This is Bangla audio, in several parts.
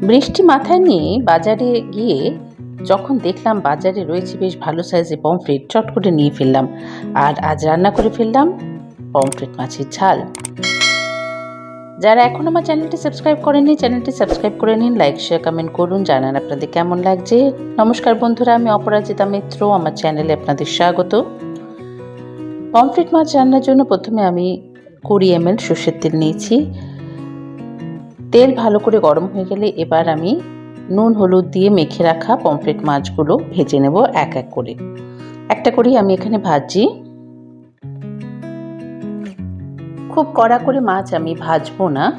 বৃষ্টি মাথায় নিয়ে বাজারে গিয়ে যখন দেখলাম বাজারে রয়েছে বেশ ভালো সাইজে পমফ্রেট চট করে নিয়ে ফেললাম। আর আজ রান্না করে ফেললাম পমফ্রেট মাছের ঝাল। যারা এখন আমার চ্যানেলটি সাবস্ক্রাইব করেননি, চ্যানেলটি সাবস্ক্রাইব করে নিন, লাইক, শেয়ার, কমেন্ট করুন, জানান আপনাদের কেমন লাগছে। নমস্কার বন্ধুরা, আমি অপরাজিতা মিত্র, আমার চ্যানেলে আপনাদের স্বাগত। পমফ্রেট মাছ রান্নার জন্য প্রথমে আমি কুড়ি এম এল সর্ষের তেল নিয়েছি। তেল ভালো করে গরম হয়ে গেলে এবার আমি নুন, হলুদ দিয়ে মেখে রাখা পমফ্রেট মাছগুলো ভেজে নেব এক এক করে। একটা করেই আমি এখানে ভাজি। খুব কড়া করে মাছ আমি ভাজবো না।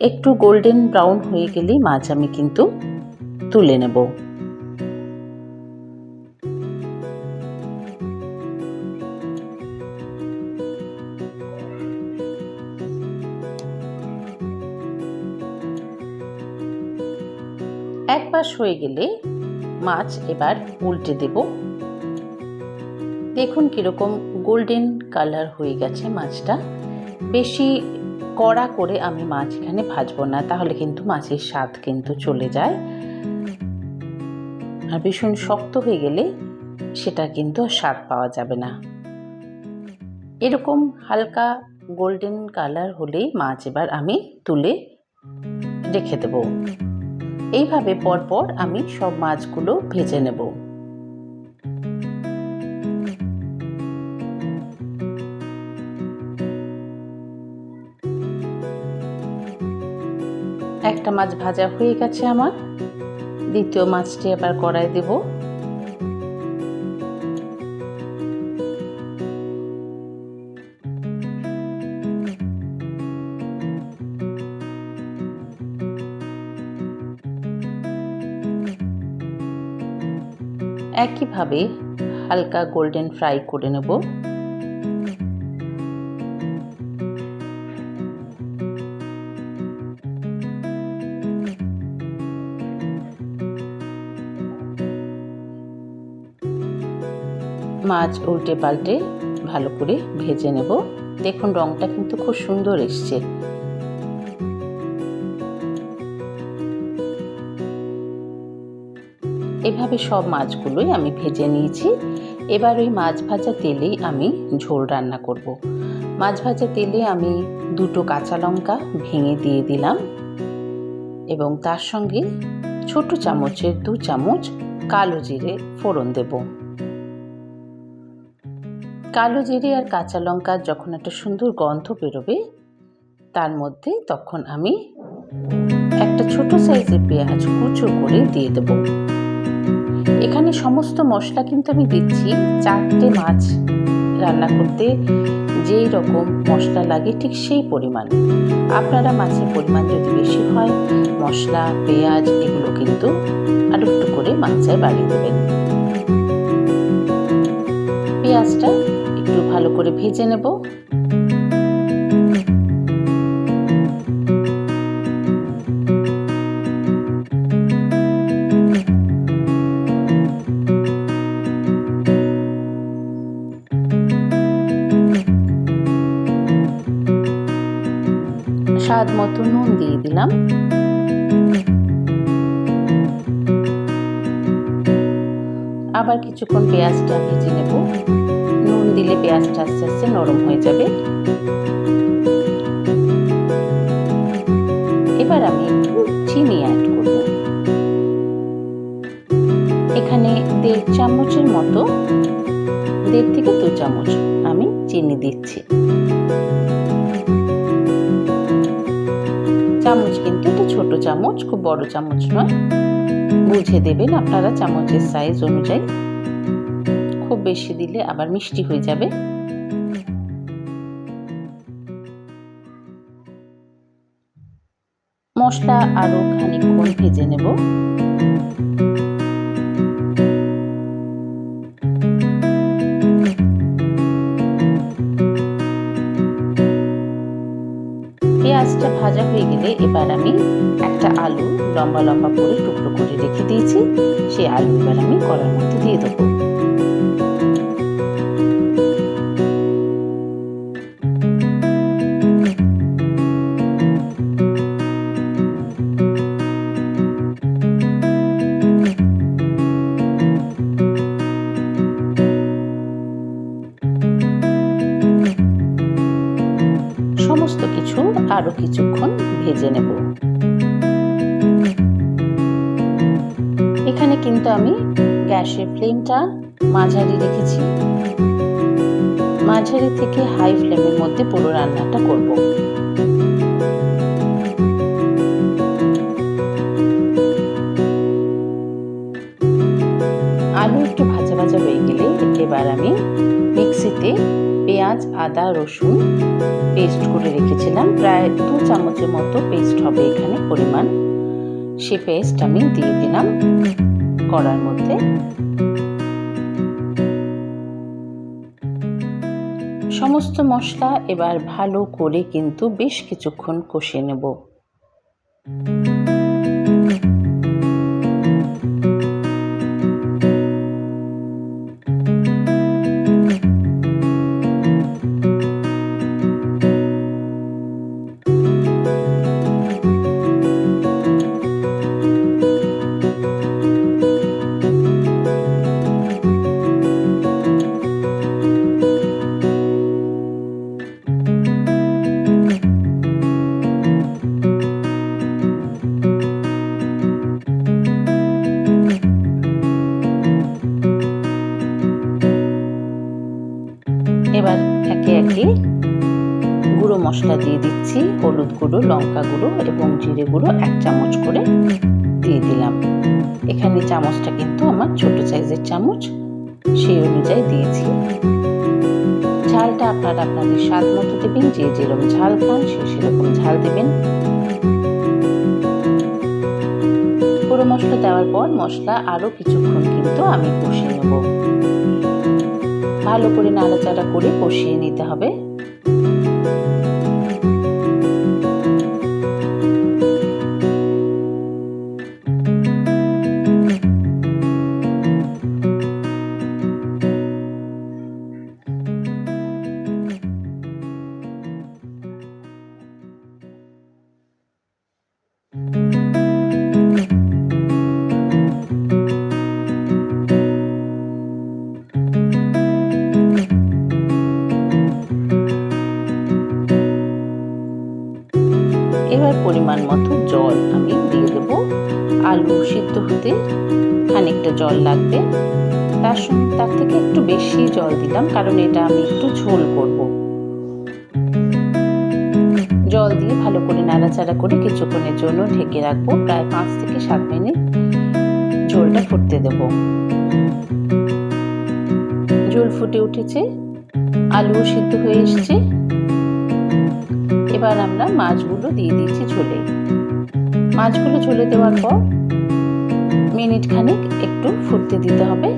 একটু গোল্ডেন ব্রাউন হয়ে গেলেই মাছ আমি কিন্তু তুলে নেব। এক পাশ হয়ে গেলে মাছ এবার উল্টে দেব। দেখুন কীরকম গোল্ডেন কালার হয়ে গেছে মাছটা। বেশি কড়া করে আমি মাছ এখানে ভাজবো না, তাহলে কিন্তু মাছের স্বাদ কিন্তু চলে যায়। আর ভীষণ শক্ত হয়ে গেলে সেটা কিন্তু স্বাদ পাওয়া যাবে না। এরকম হালকা গোল্ডেন কালার হলেই মাছ এবার আমি তুলে রেখে দেব। এইভাবে পরপর আমি সব মাছগুলো ভেজে নেব। একটা মাছ ভাজা হয়ে গেছে আমার। দ্বিতীয় মাছটি আবার কড়াই দেব। একইভাবে হালকা গোল্ডেন ফ্রাই করে নেব। মাছ উল্টে পাল্টে ভালো করে ভেজে নেব। দেখুন রংটা কিন্তু খুব সুন্দর এসছে। এভাবে সব মাছগুলোই আমি ভেজে নিয়েছি। এবার ওই মাছ ভাজা তেলেই আমি ঝোল রান্না করব। মাছ ভাজা তেলে আমি দুটো কাঁচা লঙ্কা ভেঙে দিয়ে দিলাম এবং তার সঙ্গে ছোট চামচের দু চামচ কালো জিরে ফোড়ন দেব। কালো জিরে আর কাঁচা লঙ্কার যখন একটা সুন্দর গন্ধ বেরোবে, তার মধ্যে তখন আমি একটা ছোট সাইজের পেঁয়াজ কুচো করে দিয়ে দেবো। এখানে সমস্ত মশলা কিন্তু আমি দিচ্ছি। চারটে মাছ রান্না করতে যেই রকম মশলা লাগে ঠিক সেই পরিমাণ। আপনারা মাছের পরিমাণ যদি বেশি হয়, মশলা, পেঁয়াজ এগুলো কিন্তু আর একটু করে মাছের বাড়িয়ে দেবেন। পেঁয়াজটা একটু ভালো করে ভেজে নেব। দিলাম আবার কিছুক্ষণ পেঁয়াজটা ভেজে নেব। নুন দিলে পেঁয়াজটা আস্তে আস্তে নরম হয়ে যাবে। এবার আমি একটু চিনি অ্যাড করব। এখানে দেড় চামচের মতো, দেড় থেকে দু চামচ আমি চিনি দিচ্ছি। চামচ, খুব বড় চামচ নয়। বুঝে দেবেন আপনারা চামচের সাইজ অনুযায়ী। খুব বেশি দিলে আবার মিষ্টি হয়ে যাবে। মশলা আরও খানিকক্ষণ ভেজে নেব। হয়ে এবার আমি একটা আলু লম্বা লম্বা করে টুকরো করে রেখে দিয়েছি। সেই আলু এবার আমি কড়ার মধ্যে দিয়ে দেবো। আরও কিছুক্ষণ ভেজে নেব। এখানে কিন্তু আমি গ্যাসের ফ্লেমটা মাঝারি রেখেছি। মাঝারি থেকে হাই ফ্লেমের মধ্যে পুরো রান্নাটা করব। চামচের মতো পেস্ট হবে এখানে পরিমাণ। সে পেস্ট আমি দিয়ে দিলাম কড়ার মধ্যে। সমস্ত মশলা এবার ভালো করে কিন্তু বেশ কিছুক্ষণ কষিয়ে নেব। এবার একে একে গুঁড়ো মশলা দিয়ে দিচ্ছি, হলুদ গুঁড়ো, লঙ্কা গুঁড়ো এবং জিরে গুঁড়ো এক চামচ করে দিয়ে দিলাম। এখানে চামচটা কিন্তু আমার ছোট সাইজের চামচ, সেই অনুযায়ী দিয়েছি ঝালটা আপনারা আপনাদের স্বাদ মতো দেবেন, যে যেরকম ঝাল খান সে সেরকম ঝাল দেবেন। গুঁড়ো মশলা দেওয়ার পর মশলা আরও কিছুক্ষণ কিন্তু আমি কষিয়ে নেব। ভালো করে নাড়াচাড়া করে কষিয়ে নিতে হবে। সিদ্ধ হতে খানিকটা জল লাগবে। তার তার থেকে একটু বেশি জল দিলাম, কারণ এটা আমি একটু ঝোল করব। জল দিয়ে ভালো করে নাড়াচাড়া করে কিছুক্ষণের জন্য ঢেকে রাখব। প্রায় পাঁচ থেকে সাত মিনিট ঝোলটা ফুটতে দেব। ঝোল ফুটে উঠেছে আলু সিদ্ধ হয়ে এসছে। এবার আমরা মাছগুলো দিয়ে দিয়েছি ঝোলে। মাছগুলো ঝোলে দেওয়ার পর মিনিট খানিক একটু ফুটতে দিতে হবে।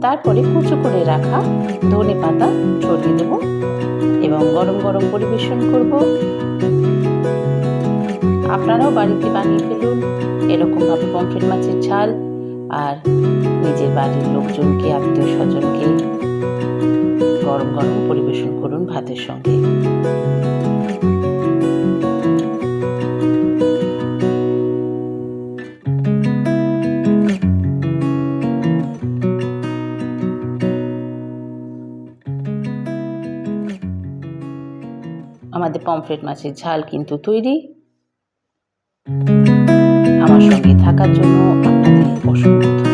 তারপরে কুচো করে রাখা ধনে পাতা ছড়িয়ে দেব এবং গরম গরম পরিবেশন করব। আপনারাও বাড়িতে বানিয়ে ফেলুন। এরকমভাবে পমফ্রেট মাছের ঝাল আর নিজের বাড়ির লোকজনকে, আত্মীয় স্বজনকে গরম গরম পরিবেশন করুন ভাতের সঙ্গে। আমাদের পমফ্রেট মাছের ঝাল কিন্তু তৈরি। আমার সঙ্গে থাকার জন্য আপনাদের অসংখ্য